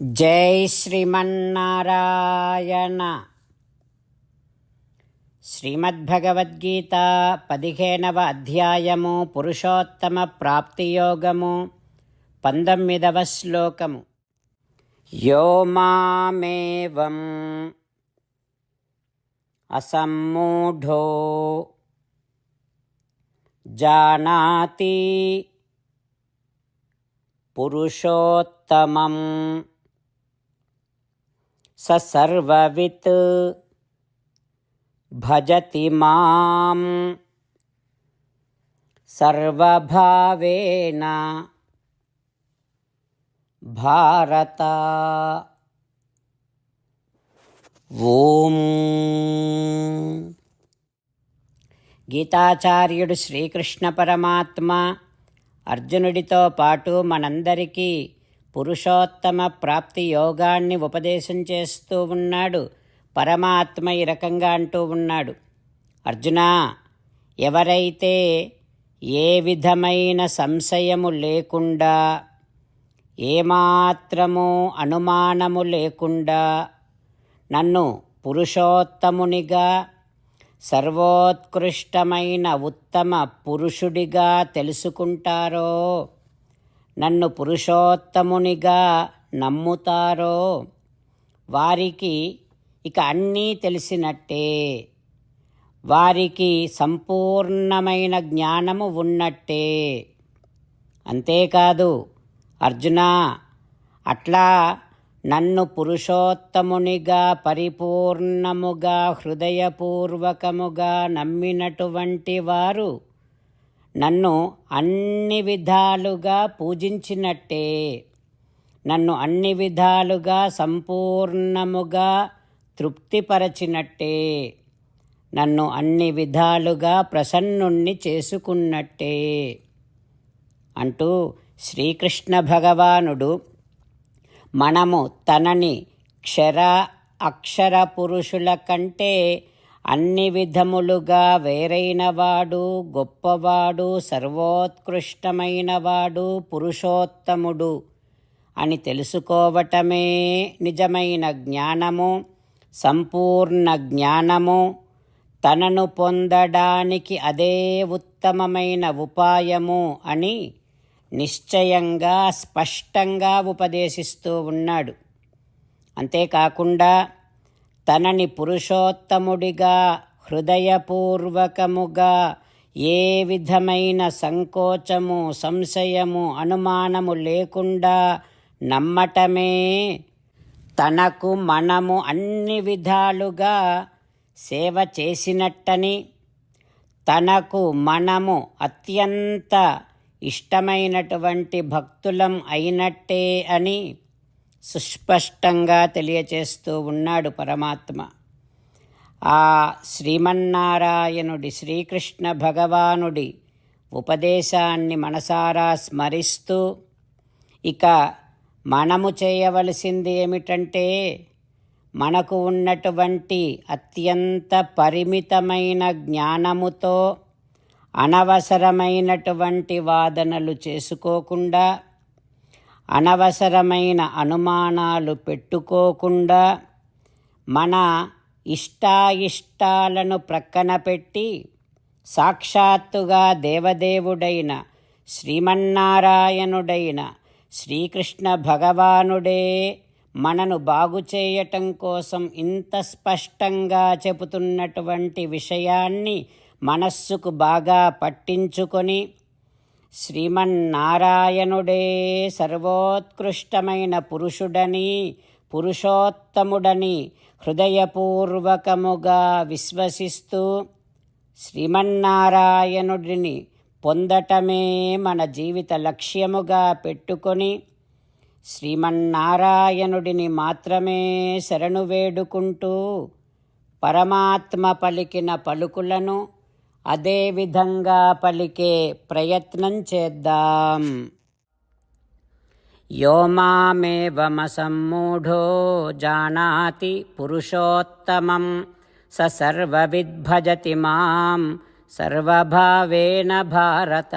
జై శ్రీమన్నారాయణ. శ్రీమద్భగవద్గీత పదిహేనవ అధ్యాయము పురుషోత్తమ ప్రాప్తియోగము పంతొమ్మిదవ శ్లోకము. యో మామేవం అసమ్మూఢో జానాతి పురుషోత్తమం సర్వవిత్ భజతి మాం సర్వభావేన భారత. ఓం. గీతాచార్యుడు శ్రీకృష్ణ పరమాత్మ అర్జునుడితో పాటు మనందరికీ పురుషోత్తమ ప్రాప్తి యోగాన్ని ఉపదేశం చేస్తూ ఉన్నాడు. పరమాత్మ ఈ రకంగా అంటూ ఉన్నాడు. అర్జున ఎవరైతే ఏ విధమైన సంశయము లేకుండా ఏమాత్రము అనుమానము లేకుండా నన్ను పురుషోత్తమునిగా సర్వోత్కృష్టమైన ఉత్తమ పురుషుడిగా తెలుసుకుంటారో? నన్ను పురుషోత్తమునిగా నమ్ముతారో వారికి ఇక అన్నీ తెలిసినట్టే. వారికి సంపూర్ణమైన జ్ఞానము ఉన్నట్టే. అంతేకాదు అర్జున అట్లా నన్ను పురుషోత్తమునిగా పరిపూర్ణముగా హృదయపూర్వకముగా నమ్మినటువంటి వారు నన్ను అన్ని విధాలుగా పూజించినట్టే. నన్ను అన్ని విధాలుగా సంపూర్ణముగా తృప్తిపరచినట్టే. నన్ను అన్ని విధాలుగా ప్రసన్నుణ్ణి చేసుకున్నట్టే. అంటూ శ్రీకృష్ణ భగవానుడు మనము తనని క్షర అక్షర పురుషుల కంటే అన్ని విధములుగా వేరైనవాడు గొప్పవాడు సర్వోత్కృష్టమైనవాడు పురుషోత్తముడు అని తెలుసుకోవటమే నిజమైన జ్ఞానము సంపూర్ణ జ్ఞానము. తనను పొందడానికి అదే ఉత్తమమైన ఉపాయము అని నిశ్చయంగా స్పష్టంగా ఉపదేశిస్తూ ఉన్నాడు. అంతేకాకుండా తనని పురుషోత్తముడిగా హృదయపూర్వకముగా ఏ విధమైన సంకోచము సంశయము అనుమానము లేకుండా నమ్మటమే తనకు మనము అన్ని విధాలుగా సేవ చేసినట్టని తనకు మనము అత్యంత ఇష్టమైనటువంటి భక్తులం అయినట్టే అని సుస్పష్టంగా తెలియచేస్తూ ఉన్నాడు పరమాత్మ. ఆ శ్రీమన్నారాయణుడి శ్రీకృష్ణ భగవానుడి ఉపదేశాన్ని మనసారా స్మరిస్తూ ఇక మనము చేయవలసింది ఏమిటంటే మనకు ఉన్నటువంటి అత్యంత పరిమితమైన జ్ఞానముతో అనవసరమైనటువంటి వాదనలు చేసుకోకుండా అనవసరమైన అనుమానాలు పెట్టుకోకుండా మన ఇష్టాయిష్టాలను ప్రక్కన పెట్టి సాక్షాత్తుగా దేవదేవుడైన శ్రీమన్నారాయణుడైన శ్రీకృష్ణ భగవానుడే మనను బాగు చేయటం కోసం ఇంత స్పష్టంగా చెబుతున్నటువంటి విషయాన్ని మనస్సుకు బాగా పట్టించుకొని శ్రీమన్నారాయణుడే సర్వోత్కృష్టమైన పురుషుడని పురుషోత్తముడని హృదయపూర్వకముగా విశ్వసిస్తూ శ్రీమన్నారాయణుడిని పొందటమే మన జీవిత లక్ష్యముగా పెట్టుకొని శ్రీమన్నారాయణుడిని మాత్రమే శరణు వేడుకుంటూ పరమాత్మ పలికిన పలుకులను అదే విధంగా పలికే ప్రయత్నం చేద్దాం. యో మామేవమసమ్మూఢో జానాతి పురుషోత్తమం స సర్వవిద్భజతి మాం సర్వభావేన భారత.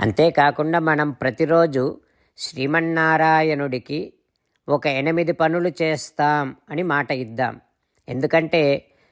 అంతేకాకుండా మనం ప్రతిరోజు శ్రీమన్నారాయణుడికి ఒక ఎనిమిది పనులు చేస్తాం అని మాట ఇద్దాం. ఎందుకంటే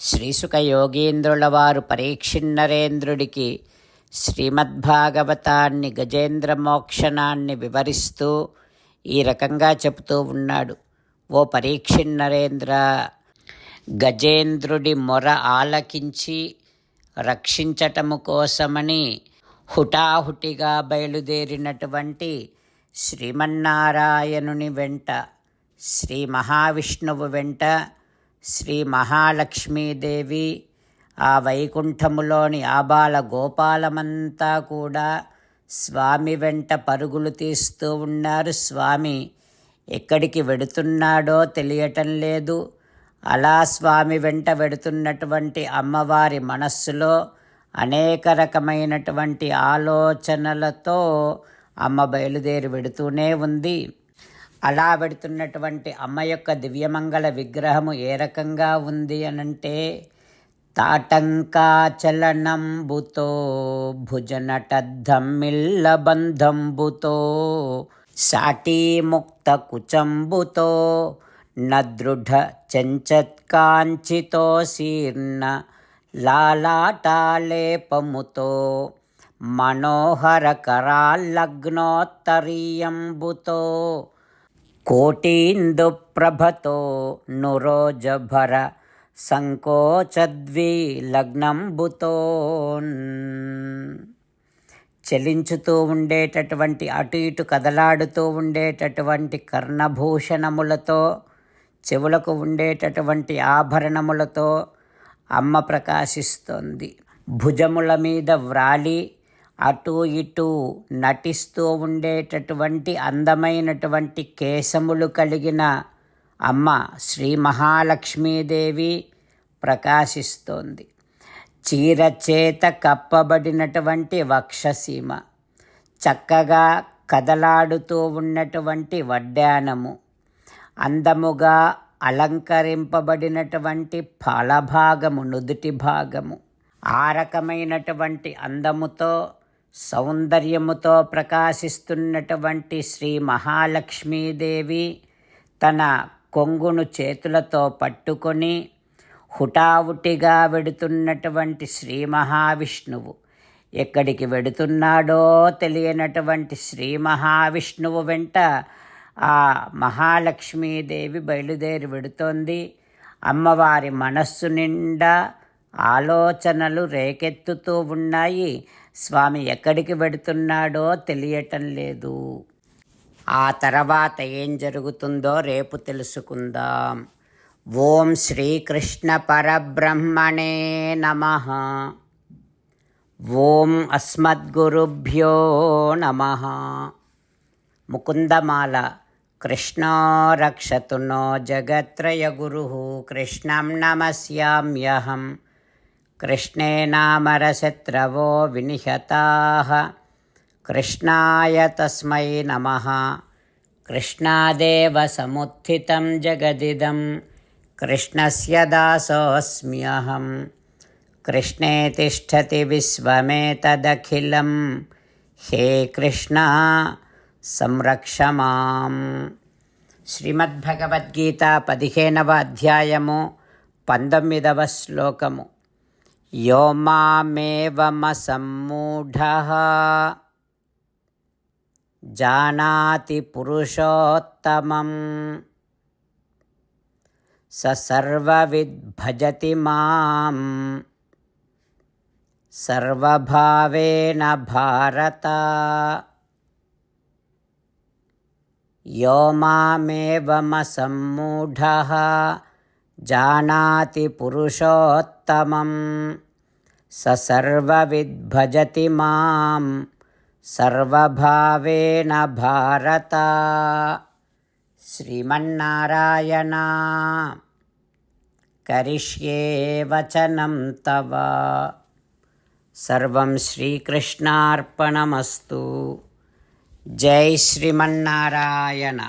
శ్రీసుక యోగీంద్రుల వారు పరీక్షిన్నరేంద్రుడికి శ్రీమద్భాగవతాన్ని గజేంద్ర మోక్షణాన్ని వివరిస్తూ ఈ రకంగా చెబుతూ ఉన్నాడు. ఓ పరీక్షిన్నరేంద్ర గజేంద్రుడి మొర ఆలకించి రక్షించటము కోసమని హుటాహుటిగా బయలుదేరినటువంటి శ్రీమన్నారాయణుని వెంట శ్రీ మహావిష్ణువు వెంట శ్రీ మహాలక్ష్మీదేవి ఆ వైకుంఠములోని ఆబాల గోపాలమంతా కూడా స్వామి వెంట పరుగులు తీస్తూ ఉన్నారు. స్వామి ఎక్కడికి వెడుతున్నాడో తెలియటం లేదు. అలా స్వామి వెంట వెడుతున్నటువంటి అమ్మవారి మనస్సులో అనేక రకమైనటువంటి ఆలోచనలతో అమ్మ బయలుదేరి వెడుతూనే ఉంది. అలా పెడుతున్నటువంటి అమ్మ యొక్క దివ్యమంగళ విగ్రహము ఏ రకంగా ఉంది అనంటే తాటంకాచలనంబుతో భుజనటద్ధమ్మిల్ల బంధంబుతో సాటీముక్త కుచంబుతో నదృఢ చెంచత్కాంచితో శీర్ణ లాలాటాలేపముతో మనోహర కరాల్లగ్నోత్తరీయంబుతో కోటీందుప్రభతో నురోజభర సంకోచద్వి లగ్నంబుతో చలించుతూ ఉండేటటువంటి అటు ఇటు కదలాడుతూ ఉండేటటువంటి కర్ణభూషణములతో చెవులకు ఉండేటటువంటి ఆభరణములతో అమ్మ ప్రకాశిస్తోంది. భుజముల మీద వ్రాలి అటు ఇటు నటిస్తూ ఉండేటటువంటి అందమైనటువంటి కేశములు కలిగిన అమ్మ శ్రీ మహాలక్ష్మీదేవి ప్రకాశిస్తోంది. చీరచేత కప్పబడినటువంటి వక్షసీమ చక్కగా కదలాడుతూ ఉన్నటువంటి వడ్డానము అందముగా అలంకరింపబడినటువంటి ఫలభాగము నుదుటి భాగము. ఆ రకమైనటువంటి అందముతో సౌందర్యముతో ప్రకాశిస్తున్నటువంటి శ్రీ మహాలక్ష్మీదేవి తన కొంగును చేతులతో పట్టుకొని హుటావుటిగా వెడుతున్నటువంటి శ్రీ మహావిష్ణువు. ఎక్కడికి వెడుతున్నాడో తెలియనటువంటి శ్రీ మహావిష్ణువు వెంట ఆ మహాలక్ష్మీదేవి బయలుదేరి వెడుతోంది. అమ్మవారి మనస్సు నిండా ఆలోచనలు రేకెత్తుతూ ఉన్నాయి. స్వామి ఎక్కడికి వెడుతున్నాడో తెలియటం లేదు. ఆ తర్వాత ఏం జరుగుతుందో రేపు తెలుసుకుందాం. ఓం శ్రీకృష్ణ పరబ్రహ్మణే నమ. ఓం అస్మద్గురుభ్యో నమ. ముకుందమాల కృష్ణో రక్షతు నో జగత్రయగురు కృష్ణం నమస్యామ్యహం. कृष्णेनामरशत्रवो विनिहताः कृष्णाय तस्मै नमः कृष्णादेव समुत्थितं जगदिदं कृष्णस्य दासोऽस्म्यहं कृष्णे तिष्ठति विश्वमेतदखिलं हे कृष्णा संरक्ष मां श्रीमद्भगवद्गीता पदिहेनव अध्यायमु पन्दमिदव श्लोकमु यो मामेवमसम्मूढः जानाति पुरुषोत्तमं स सर्वभावेन भारत। यो मामेवमसम्मूढः जानाति पुरुषोत्तमं स सर्वविद्भजति मां सर्वभावेन भारत श्रीमन्नारायण करिष्ये वचनं तव सर्वं श्रीकृष्णार्पणमस्तु जय श्रीमन्नारायण